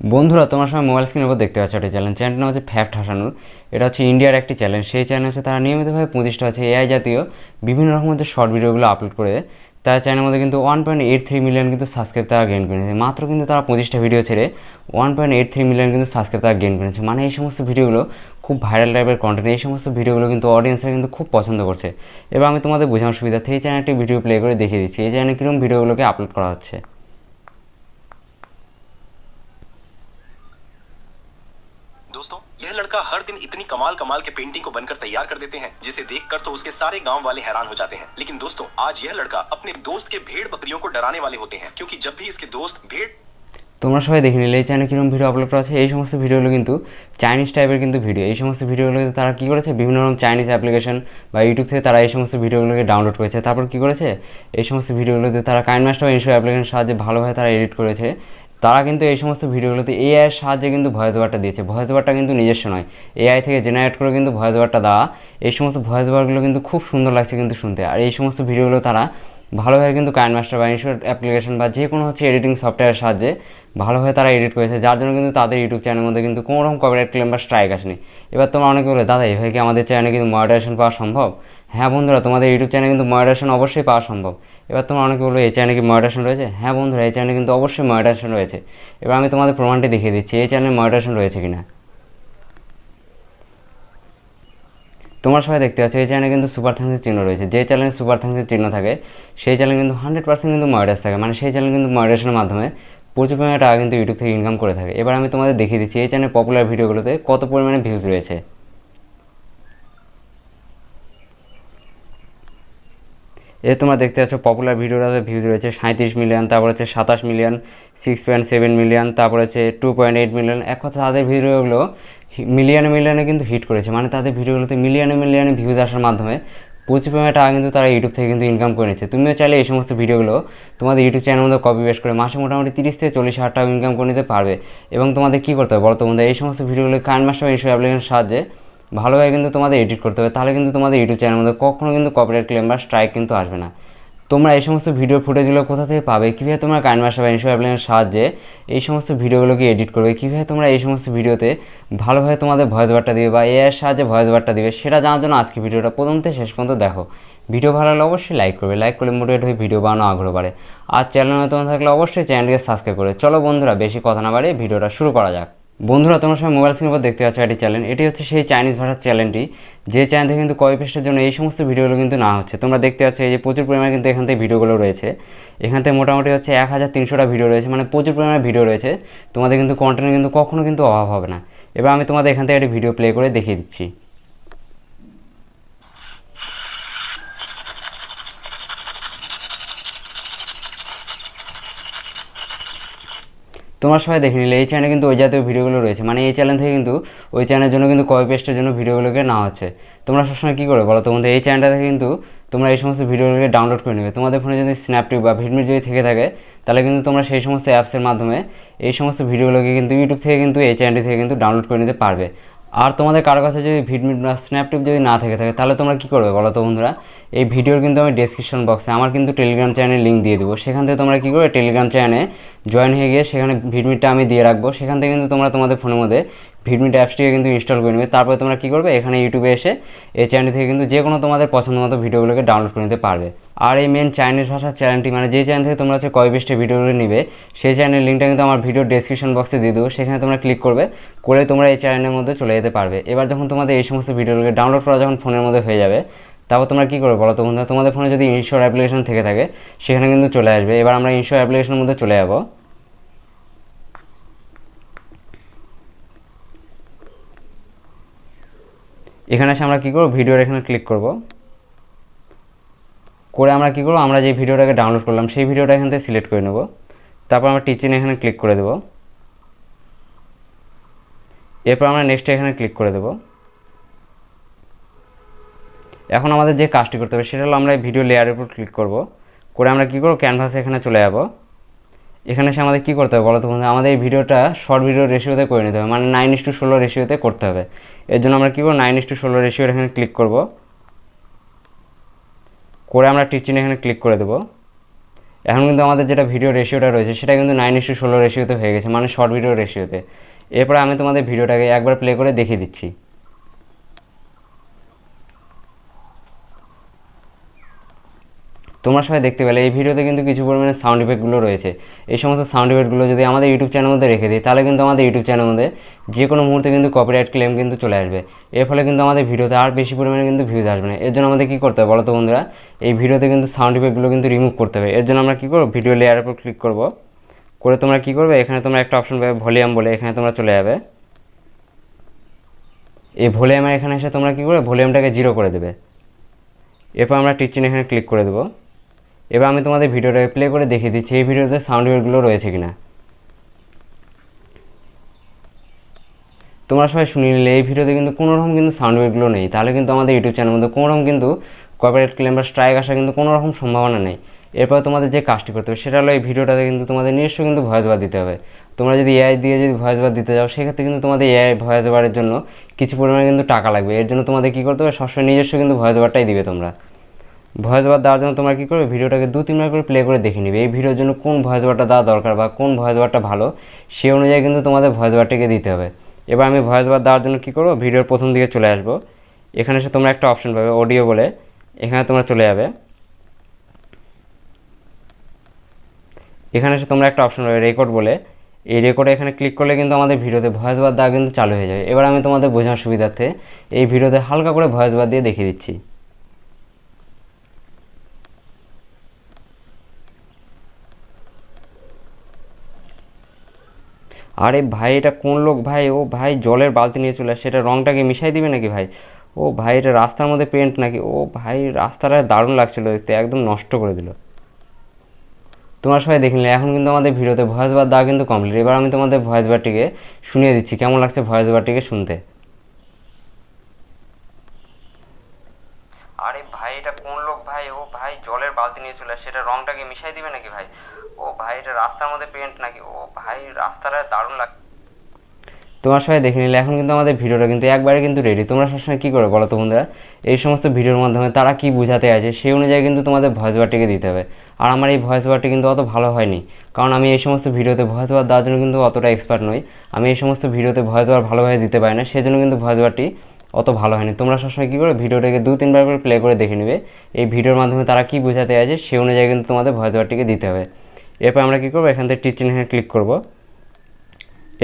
বন্ধুরা, তোমার সঙ্গে মোবাইল স্ক্রিনের উপর দেখতে পাচ্ছ একটি চ্যালেঞ্জ চ্যানেলটির নাম হচ্ছে ফ্যাক্ট হাসানোর এটা হচ্ছে ইন্ডিয়ার একটি চ্যালেঞ্জ সেই চ্যানেল হচ্ছে তারা নিয়মিতভাবে পঁচিশটা হচ্ছে এআই জাতীয় বিভিন্ন রকমের যে শর্ট ভিডিওগুলো আপলোড করে। তার চ্যানেলের মধ্যে কিন্তু one point eight three million কিন্তু সাবস্ক্রাইব তারা গেন করেছে। মাত্র কিন্তু তারা পঁচিশটা ভিডিও ছেড়ে one point eight three million কিন্তু সাবস্ক্রাইব তারা গেন করেছে। মানে এই সমস্ত ভিডিওগুলো খুব ভাইরাল টাইপের কন্টেন্ট এই সমস্ত ভিডিওগুলো কিন্তু অডিয়েন্সরা কিন্তু খুব পছন্দ করছে। এবার আমি তোমাদের বোঝানোর সুবিধার্থে এই চ্যানেলটি ভিডিও প্লে করে দেখিয়ে দিচ্ছি। এই চ্যানেলে কীরকম ভিডিওগুলোকে আপলোড করা হচ্ছে। कमाल कमाल के पेंटिंग को बनकर तैयार कर देते हैं जिसे देखकर तो उसके सारे गांव वाले हैरान हो जाते हैं लेकिन दोस्तों आज यह लड़का अपने दोस्त के भेड़ बकरियों को डराने वाले होते हैं क्योंकि जब भी इसके दोस्त भेड़ তোমরা সবাই দেখে নিলে এই চ্যানেলে কীরকম ভিডিও আপলোড করা আছে এই সমস্ত ভিডিওগুলো কিন্তু চাইনিজ টাইপের কিন্তু ভিডিও এই সমস্ত ভিডিওগুলো তারা কী করেছে বিভিন্ন রকম চাইনিজ অ্যাপ্লিকেশন বা ইউটিউব থেকে তারা এই সমস্ত ভিডিওগুলোকে ডাউনলোড করেছে তারপর কী করেছে এই সমস্ত ভিডিওগুলোতে তারা কাইন মাস্টার বা ইনশো অ্যাপ্লিকেশন সাহায্যে ভালোভাবে তারা এডিট করেছে তারা কিন্তু এই সমস্ত ভিডিওগুলোতে এআইয়ের সাহায্যে কিন্তু ভয়েস ওভারটা দিয়েছে। ভয়েস ওভারটা কিন্তু নিজস্ব নয়। এআই থেকে জেনারেট করে কিন্তু ভয়েস ওভারটা দেওয়া। এই সমস্ত ভয়েস ওভারগুলো কিন্তু খুব সুন্দর লাগছে কিন্তু শুনতে। আর এই সমস্ত ভিডিওগুলো তারা ভালোভাবে কিন্তু কাইন মাস্টার বা ইনশোর অ্যাপ্লিকেশন বা যে কোনো হচ্ছে এডিটিং সফটওয়্যারের সাহায্যে ভালোভাবে তারা এডিট করেছে। যার জন্য কিন্তু তাদের ইউটিউব চ্যানেলের মধ্যে কিন্তু কোনো রকম কপিরাইট ক্লেম বা স্ট্রাইক আসেনি। এবার তোমরা অনেকে বলে দাদা, এভাবে কি আমাদের চ্যানেলে কিন্তু মডারেশন পাওয়া সম্ভব? হ্যাঁ বন্ধুরা, তোমাদের ইউটিউব চ্যানেলে কিন্তু মডারেশন অবশ্যই পাওয়া সম্ভব। এবার তোমরা অনেকে বলো এই চ্যানেলে কি মডারেশন রয়েছে? হ্যাঁ বন্ধুরা, এই চ্যানেলে কিন্তু অবশ্যই মডারেশন রয়েছে। এবার আমি তোমাদের প্রমাণটি দেখিয়ে দিচ্ছি, এই চ্যানেলে মডারেশন রয়েছে কিনা। তোমরা সবাই দেখতে পাচ্ছ, এই চ্যানেলে কিন্তু সুপার থ্যাংসের চিহ্ন রয়েছে। যে চ্যানেলে সুপার থ্যাঙ্কসের চিহ্ন থাকে, সেই চ্যানেল কিন্তু হান্ড্রেড পার্সেন্ট কিন্তু মডারেস থাকে। মানে সেই চ্যানেল কিন্তু মডারেশনের মাধ্যমে প্রচুর পরিমাণে টাকা কিন্তু ইউটিউব থেকে ইনকাম করে থাকে। এবার আমি তোমাদের দেখিয়ে দিচ্ছি, এই চ্যানেল পপুলার ভিডিওগুলোতে কত পরিমাণে ভিউজ রয়েছে। এ তোমরা দেখতে পাচ্ছ পপুলার ভিডিওটাতে ভিউজ রয়েছে সাঁত্রিশ মিলিয়ন তারপর হচ্ছে সাতাশ million six point seven million তারপর হচ্ছে টু পয়েন্ট এইট মিলিয়ন এক কথা, তাদের ভিডিওগুলো মিলিয়নে মিলিয়নে কিন্তু হিট করেছে। মানে তাদের ভিডিওগুলোতে মিলিয়নে মিলিয়নে ভিউজ আসার মাধ্যমে প্রচুর পরিমাণে টাকা কিন্তু তারা ইউটিউব থেকে কিন্তু ইনকাম করে নিচ্ছে। তুমিও চাইলে এই সমস্ত ভিডিওগুলো তোমাদের ইউটিউব চ্যানেলের মধ্যে কপি বেস্ট করে মাসে মোটামুটি তিরিশ থেকে চল্লিশ হাজার টাকা ইনকাম করে নিতে পারবে। এবং তোমাদের কী করতে হবে বলো তোমাদের এই সমস্ত ভিডিওগুলো কাইন মাস্টার ইনশো অ্যাপ্লিকেশনের সাহায্যে ভালোভাবে কিন্তু তোমাদের এডিট করতে হবে, তাহলে কিন্তু তোমাদের ইউটিউব চ্যানেলের মধ্যে কখনও কিন্তু কপিরাইট ক্লেম বা স্ট্রাইক কিন্তু আসবে না। তোমরা এই সমস্ত ভিডিও ফুটেজগুলো কোথা থেকে পাবে? কীভাবে তোমরা কাইন মাস্টার বা ইনশো অ্যাপ্লিকেশনের সাহায্যে এই সমস্ত ভিডিওগুলোকে এডিট করবে? কীভাবে তোমরা এই সমস্ত ভিডিওতে ভালোভাবে তোমাদের ভয়েস ওভারটা দিবে বা এআইয়ের সাহায্যে ভয়েস ওভারটা দিবে, সেটা জানার জন্য আজকে ভিডিওটা প্রথম থেকে শেষ পর্যন্ত দেখো। ভিডিও ভালো লাগলে অবশ্যই লাইক করবে লাইক করলে মোটিভেট হয়ে ভিডিও বানানো আগ্রহ বাড়ে। আর চ্যানেল নতুন থাকলে অবশ্যই চ্যানেলকে সাবস্ক্রাইব করে। চলো বন্ধুরা, বেশি কথা না বাড়িয়ে ভিডিওটা শুরু করা যাক। বন্ধুরা, তোমার সময় মোবাইল স্ক্রিনের উপর দেখতে পাচ্ছ একটি চ্যানেল এটি হচ্ছে সেই চাইনিজ ভাষার চ্যানেলটি যে চ্যানেলে কিন্তু কপি পেস্টের জন্য এই সমস্ত ভিডিওগুলো কিন্তু না হচ্ছে। তোমরা দেখতে পাচ্ছ এই যে প্রচুর পরিমাণে কিন্তু এখান থেকে ভিডিওগুলো রয়েছে। এখান থেকে মোটামুটি হচ্ছে এক হাজার তিনশোটা ভিডিও রয়েছে মানে প্রচুর পরিমাণে ভিডিও রয়েছে। তোমাদের কিন্তু কন্টেন্ট কিন্তু কখনো কিন্তু অভাব হবে না। এবার আমি তোমাদের এখান থেকে একটি ভিডিও প্লে করে দেখিয়ে দিচ্ছি। তোমরা সবাই দেখে নিলে, এই চ্যানেলে কিন্তু ওই জাতীয় ভিডিওগুলো রয়েছে। মানে এই চ্যানেল থেকে কিন্তু ওই চ্যানেলের জন্য কিন্তু কপি পেস্টের জন্য ভিডিওগুলোকে নেওয়া হচ্ছে। তোমরা সবসময় কী করে বলো তোমাদের এই চ্যানেলটা থেকে কিন্তু তোমরা এই সমস্ত ভিডিওগুলোকে ডাউনলোড করে নেবে। তোমাদের ফোনে যদি স্ন্যাপটিপ বা ভিডমিট যদি থেকে থাকে, তাহলে কিন্তু তোমরা সেই সমস্ত অ্যাপসের মাধ্যমে এই সমস্ত ভিডিওগুলোকে কিন্তু ইউটিউব থেকে কিন্তু এই চ্যানেলটি থেকে কিন্তু ডাউনলোড করে নিতে পারবে। আর তোমাদের কারও কাছে যদি ভিডমিট বা স্ন্যাপটিপ যদি না থেকে থাকে, তাহলে তোমরা কী করবে বলো তো বন্ধুরা? এই ভিডিওর কিন্তু আমি ডিসক্রিপশন বক্সে আমার কিন্তু টেলিগ্রাম চ্যানেলের লিঙ্ক দিয়ে দেবো। সেখান থেকে তোমরা কী করবে? টেলিগ্রাম চ্যানেলে জয়েন হয়ে গিয়ে সেখানে ভিডমিটটা আমি দিয়ে রাখব। সেখান থেকে কিন্তু তোমরা তোমাদের ফোনের মধ্যে ভিডমিট অ্যাপসটিকে কিন্তু ইনস্টল করে নেবে। তারপরে তোমরা কী করবে? এখানে ইউটিউবে এসে এই চ্যানেল থেকে কিন্তু যে কোনো তোমাদের পছন্দ মতো ভিডিওগুলোকে ডাউনলোড করে নিতে পারবে। আর এই মেন চাইনিজ ভাষার চ্যানেলটি মানে যে চ্যানেল থেকে তোমরা হচ্ছে কয় বেস্টে ভিডিওগুলো নিবে, সেই চ্যানেলের লিঙ্কটা কিন্তু আমার ভিডিও ডেসক্রিপশন বক্সে দিয়ে দেবো। সেখানে তোমরা ক্লিক করবে, করে তোমরা এই চ্যানেলের মধ্যে চলে যেতে পারবে। এবার যখন তোমাদের এই সমস্ত ভিডিওগুলোকে ডাউনলোড করা যখন ফোনের মধ্যে হয়ে যাবে, তারপর তোমরা কী করবে বলো তো বন্ধুরা? তোমাদের ফোনে যদি ইনশোর অ্যাপ্লিকেশন থেকে থাকে, সেখানে কিন্তু চলে আসবে। এবার আমরা ইনশোর অ্যাপ্লিকেশনের মধ্যে চলে যাব। এখানে এসে আমরা কী করব? ভিডিওর এখানে ক্লিক করব। করে আমরা কী করব? আমরা যে ভিডিওটাকে ডাউনলোড করলাম, সেই ভিডিওটা এখান থেকে সিলেক্ট করে নেব। তারপর আমরা টিচিং এখানে ক্লিক করে দেব। এরপর আমরা নেক্সটে এখানে ক্লিক করে দেব। এখন আমাদের যে কাজটি করতে হবে, সেটা হলো আমরা ভিডিও লেয়ারের উপর ক্লিক করব। করে আমরা কী করব? ক্যানভাসে এখানে চলে যাব। এখানে এসে আমাদের কী করতে হবে বলো তো বন্ধু? আমাদের এই ভিডিওটা শর্ট ভিডিও রেশিওতে করে নিতে হবে। মানে নাইন ইস টু ষোলো রেশিওতে করতে হবে। এর জন্য আমরা কী করব? নাইন ইস টু ষোলো রেশিওর এখানে ক্লিক করব। করে আমরা টিচিং এখানে ক্লিক করে দেবো। এখন কিন্তু আমাদের যেটা ভিডিও রেশিওটা রয়েছে, সেটা কিন্তু নাইন ইস্টু ষোলো রেশিওতে হয়ে গেছে। মানে শর্ট ভিডিও রেশিওতে এরপরে আমি তোমাদের ভিডিওটাকে একবার প্লে করে দেখিয়ে দিচ্ছি। তোমরা সবাই দেখতে পেলে, এই ভিডিওতে কিন্তু কিছু পরিমাণে সাউন্ড ইফেক্টগুলো রয়েছে। এই সমস্ত সাউন্ড ইফেক্টগুলো যদি আমাদের ইউটিউব চ্যানেল মধ্যে রেখে দিই, তাহলে কিন্তু আমাদের ইউটিউব চ্যানেল মধ্যে যে কোনো মুহূর্তে কিন্তু কপিরাইট ক্লেম কিন্তু চলে আসবে। এর ফলে কিন্তু আমাদের ভিডিওতে আর বেশি পরিমাণে কিন্তু ভিউজ আসবে না। এর জন্য আমাদের কী করতে হবে বলো তো বন্ধুরা? এই ভিডিওতে কিন্তু সাউন্ড ইফেক্টগুলো কিন্তু রিমুভ করতে হবে। এর জন্য আমরা কী করব? ভিডিও লেয়ারের উপর ক্লিক করব। করে তোমরা কী করবে? এখানে তোমরা একটা অপশন পাবে ভলিউম বলে। এখানে তোমরা চলে যাবে। এই ভলিউমের এখানে এসে তোমরা কী করবে? ভলিউমটাকে জিরো করে দেবে। এরপর আমরা টিচিন এখানে ক্লিক করে দেবো। এবার আমি তোমাদের ভিডিওটাকে প্লে করে দেখিয়ে দিচ্ছি, এই ভিডিওতে সাউন্ড ওয়েভগুলো রয়েছে কিনা। তোমরা সবাই শুনিয়ে নিলে, এই ভিডিওতে কিন্তু কোনো রকম কিন্তু সাউন্ড ওয়েভগুলো নেই। তাহলে কিন্তু আমাদের ইউটিউব চ্যানেলের মধ্যে কোনো রকম কিন্তু কপিরাইট ক্লেম বা স্ট্রাইক আসার কিন্তু কোনো রকম সম্ভাবনা নেই। এরপর তোমাদের যে কাজটি করতে হবে, সেটা হলো এই ভিডিওটাতে কিন্তু তোমাদের নিজস্ব কিন্তু ভয়েস বার দিতে হবে। তোমরা যদি এআই দিয়ে যদি ভয়েস বার দিতে যাও, সেক্ষেত্রে কিন্তু তোমাদের এআই ভয়েস বারের জন্য কিছু পরিমাণে কিন্তু টাকা লাগবে। এর জন্য তোমাদের কী করতে হবে? সবসময় নিজস্ব কিন্তু ভয়েস বারটাই দিবে তোমরা। ভয়েস বার দেওয়ার জন্য তোমরা কী করবে? ভিডিওটাকে দু, তিনবার করে প্লে করে দেখে নিবে। এই ভিডিওর জন্য কোন ভয়েস বারটা দেওয়া দরকার বা কোন ভয়েস বারটা ভালো সেই অনুযায়ী কিন্তু তোমাদের ভয়েস বারটাকে দিতে হবে। এবার আমি ভয়েস বার দেওয়ার জন্য কী করব? ভিডিওর প্রথম দিকে চলে আসব। এখানে এসে তোমরা একটা অপশন পাবে অডিও বলে। এখানে তোমরা চলে যাবে। এখানে এসে তোমরা একটা অপশন পাবে রেকর্ড বলে। এই রেকর্ডে এখানে ক্লিক করলে কিন্তু আমাদের ভিডিওতে ভয়েস বার দেওয়া কিন্তু চালু হয়ে যাবে। এবার আমি তোমাদের বোঝার সুবিধার্থে এই ভিডিওতে হালকা করে ভয়েস বার দিয়ে দেখিয়ে দিচ্ছি। আরে ভাই, এটা কোন লোক ভাই? ও ভাই, জলের বালতি নিয়ে চলে সেটা রংটাকে মিশাই দিবে নাকি ভাই? ও ভাই, এটা রাস্তার মধ্যে পেন্ট নাকি? ও ভাই, রাস্তাটা দারুণ লাগছিল দেখতে, একদম নষ্ট করে দিল। তোমার সবাই দেখে নিলে, এখন কিন্তু আমাদের ভিডিওতে ভয়েস বার দেওয়া কিন্তু কমপ্লিট এবার আমি তোমাদের ভয়েস বারটিকে শুনিয়ে দিচ্ছি। কেমন লাগছে ভয়েস বারটিকে শুনতে আরে ভাই এটা কোন লোক ভাই জলের বালতি নিয়ে চলে এটা রংটাকে মিশাই দিবে নাকি ভাই? ও ভাই, এটা রাস্তার মধ্যে পেন্ট নাকি? ও ভাই, রাস্তাটা দারুণ লাগ তোমার সবাই দেখে নিলে, এখন কিন্তু আমাদের ভিডিওটা কিন্তু একবারে কিন্তু রেডি তোমরা সবসময় কী করো বলো তো বন্ধুরা? এই সমস্ত ভিডিওর মাধ্যমে তারা কি বোঝাতে আছে সেই অনুযায়ী কিন্তু তোমাদের ভয়েস বারটিকে দিতে হবে। আর আমার এই ভয়েস বারটি কিন্তু অত ভালো হয়নি, কারণ আমি এই সমস্ত ভিডিওতে ভয়েস বার দেওয়ার জন্য কিন্তু অতটা এক্সপার্ট নই। আমি এই সমস্ত ভিডিওতে ভয়েস বার ভালোভাবে দিতে পারি না, সেই জন্য কিন্তু ভয়েস বারটি অত ভালো হয়নি। তোমরা সবসময় কী করো, ভিডিওটাকে দু, তিনবার করে প্লে করে দেখে নেবে। এই ভিডিওর মাধ্যমে তারা কী বোঝাতে আছে সে অনুযায়ী কিন্তু তোমাদের ভয়েস বারটিকে দিতে হবে। এরপর আমরা কী করব, এখান থেকে টিচিং এখানে ক্লিক করব।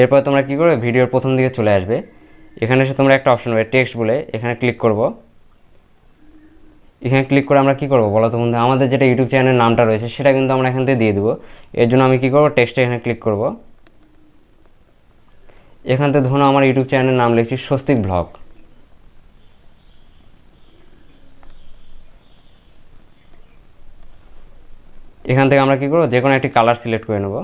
এরপর তোমরা কী করবে, ভিডিওর প্রথম দিকে চলে আসবে। এখানে এসে তোমরা একটা অপশন পাবে টেক্সট বলে। এখানে ক্লিক করব। এখানে ক্লিক করে আমরা কী করব, বলো তো বন্ধু? আমাদের যেটা ইউটিউব চ্যানেলের নামটা রয়েছে, সেটা কিন্তু আমরা এখান থেকে দিয়ে দেবো। এর জন্য আমি কী করব টেক্সটে এখানে ক্লিক করব। এখান থেকে ধরুন আমার ইউটিউব চ্যানেলের নাম লিখছি স্বস্তিক ব্লগ। এখান থেকে আমরা কী করব? যে কোনো একটি কালার সিলেক্ট করে নেব।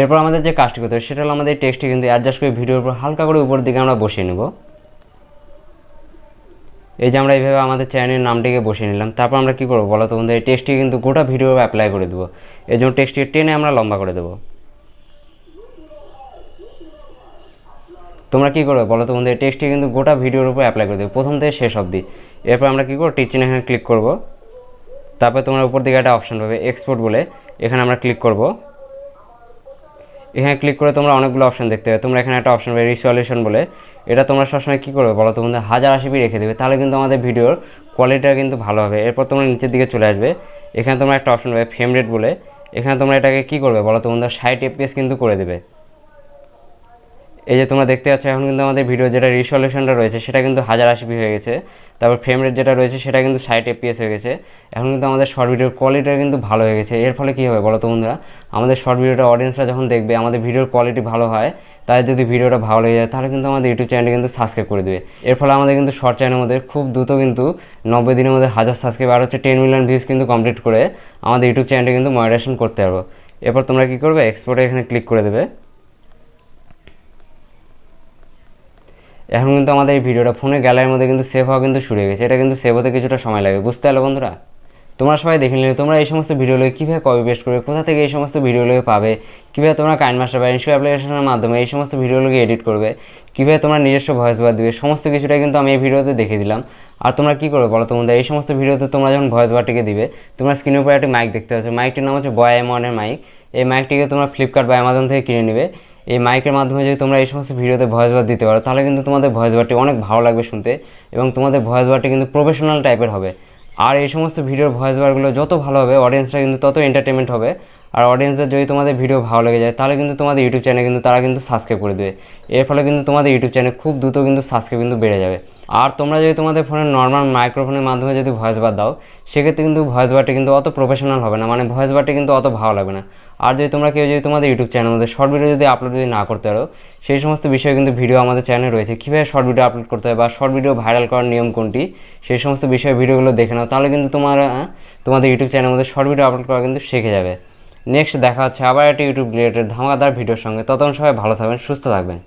এরপর আমাদের যে কাজটি করতে হবে, সেটা হলো আমাদের টেক্সটটি কিন্তু অ্যাডজাস্ট করে ভিডিওর উপর হালকা করে উপর দিকে আমরা বসিয়ে নেব। এই যে আমরা এইভাবে আমাদের চ্যানেলের নামটিকে বসিয়ে নিলাম, তারপর আমরা কী করব বলো তো বন্ধু? এই টেক্সটটি কিন্তু গোটা ভিডিও অ্যাপ্লাই করে দেবো। এই জন্য টেক্সটটি টেনে আমরা লম্বা করে দেবো। তোমরা কী করবে বলো তো বন্ধু? এই টেক্সটটি কিন্তু গোটা ভিডিওর উপর অ্যাপ্লাই করে দেবে। প্রথম থেকে শেষ অবধি। এরপর আমরা কী করব? টিচিং এখানে ক্লিক করব। তারপর তোমরা উপর দিকে একটা অপশন পাবে এক্সপোর্ট বলে। এখানে আমরা ক্লিক করব। এখানে ক্লিক করে তোমরা অনেকগুলো অপশন দেখতে পাবে। তোমরা এখানে একটা অপশন পাবে রিসলিউশন বলে। এটা তোমরা সবসময় কী করবে বলো তোমাদের হাজার আশি রেখে দেবে। তাহলে কিন্তু আমাদের ভিডিওর কোয়ালিটিটা কিন্তু ভালো হবে। এরপর তোমরা নিচের দিকে চলে আসবে। এখানে তোমরা একটা অপশন পাবে ফ্রেম রেট বলে। এখানে তোমরা এটাকে কী করবে বলো তোমাদের ষাট এফপিএস কিন্তু করে দেবে। এই যে তোমরা দেখতে পাচ্ছ, এখন কিন্তু আমাদের ভিডিও যেটা রিসলিউশনটা রয়েছে, সেটা কিন্তু হাজার আশি হয়ে গেছে। তারপর ফ্রেম রেট যেটা রয়েছে, সেটা কিন্তু ষাট এফপিএস হয়ে গেছে। এখন কিন্তু আমাদের শর্ট ভিডিওর কোয়ালিটিটা কিন্তু ভালো হয়ে গেছে। এর ফলে কী হবে বলো তো বন্ধুরা? আমাদের শর্ট ভিডিওটা অডিয়েন্সরা যখন দেখবে, আমাদের ভিডিওর কোয়ালিটি ভালো হয় তাই যদি ভিডিওটা ভালো হয়ে যায়, তাহলে কিন্তু আমাদের ইউটিউব চ্যানেলটি কিন্তু সাবস্ক্রাইব করে দেবে। এর ফলে আমাদের কিন্তু শর্ট চ্যানেলের মধ্যে খুব দ্রুত কিন্তু নব্বই দিনের মধ্যে হাজার সাবস্ক্রাইব আর হচ্ছে টেন মিলিয়ন ভিউজ কিন্তু কমপ্লিট করে আমাদের ইউটিউব চ্যানেলটি কিন্তু মনিটাইজেশন করতে পারব। এরপর তোমরা কী করবে? এক্সপোর্টে এখানে ক্লিক করে দেবে। এখন কিন্তু আমাদের এই ভিডিওটা ফোনে গ্যালারির মধ্যে কিন্তু সেভ হওয়া কিন্তু শুরু হয়ে গেছে। এটা কিন্তু সেভ হতে কিছুটা সময় লাগে, বুঝতে পারল বন্ধুরা? তোমরা সবাই দেখে নিলে, তোমরা এই সমস্ত ভিডিওগুলো কীভাবে কপি পেস্ট করবে, কোথা থেকে এই সমস্ত ভিডিওগুলো পাবে, কীভাবে তোমরা কাইন মাস্টার বা ইনশো অ্যাপ্লিকেশনের মাধ্যমে এই সমস্ত ভিডিওগুলোকে এডিট করবে, কীভাবে তোমরা নিজস্ব ভয়েস বার দিবে, সমস্ত কিছুটা কিন্তু আমি এই ভিডিওতে দেখে দিলাম। আর তোমরা কী করবে বলো তোমাদের এই সমস্ত ভিডিওতে তোমরা যখন ভয়েস বারটিকে দিবে, তোমরা স্ক্রিনের উপরে একটি মাইক দেখতে পাচ্ছ। মাইকটির নাম হচ্ছে বয় এম ওয়ানের মাইক এই মাইকটিকে তোমরা ফ্লিপকার্ট বা অ্যামাজন থেকে কিনে নেবে। এই মাইকের মাধ্যমে যদি তোমরা এই সমস্ত ভিডিওতে ভয়েস বার দিতে পারো, তাহলে কিন্তু তোমাদের ভয়েস বারটি অনেক ভালো লাগবে শুনতে এবং তোমাদের ভয়েস বারটি কিন্তু প্রফেশনাল টাইপের হবে। আর এই সমস্ত ভিডিওর ভয়েস বারগুলো যত ভালো হবে অডিয়েন্সরা কিন্তু তত এন্টারটেনমেন্ট হবে। আর অডিয়েন্সদের যদি তোমাদের ভিডিও ভালো লেগে যায়, তাহলে কিন্তু তোমাদের ইউটিউব চ্যানেল কিন্তু তারা কিন্তু সাবস্ক্রাইব করে দেবে। এর ফলে কিন্তু তোমাদের ইউটিউব চ্যানেল খুব দ্রুত কিন্তু সাবস্ক্রাইব কিন্তু বেড়ে যাবে। আর তোমরা যদি তোমাদের ফোনের নর্মাল মাইক্রোফোনের মাধ্যমে যদি ভয়েস বার দাও, সেক্ষেত্রে কিন্তু ভয়েস বারটি কিন্তু অত প্রফেশনাল হবে না মানে ভয়েস বারটি কিন্তু অত ভালো লাগবে না। আর যদি তোমরা কেউ যদি তোমাদের ইউটিউব চ্যানেলের মধ্যে শর্ট ভিডিও যদি আপলোড যদি না করতে পারো, সেই সমস্ত বিষয়ে কিন্তু ভিডিও আমাদের চ্যানেলে রয়েছে। কীভাবে শর্ট ভিডিও আপলোড করতে হয় বা শর্ট ভিডিও ভাইরাল করার নিয়ম কোনটি, সেই সমস্ত বিষয়ে ভিডিওগুলো দেখে নাও। তাহলে কিন্তু তোমার তোমাদের ইউটিউব চ্যানেলের মধ্যে শর্ট ভিডিও আপলোড করা কিন্তু শিখে যাবে। নেক্সট দেখা হচ্ছে আবার একটা ইউটিউব রিলেটেড ধামাকাদার ভিডিওর সঙ্গে। ততক্ষণ সবাই ভালো থাকবেন, সুস্থ থাকবেন।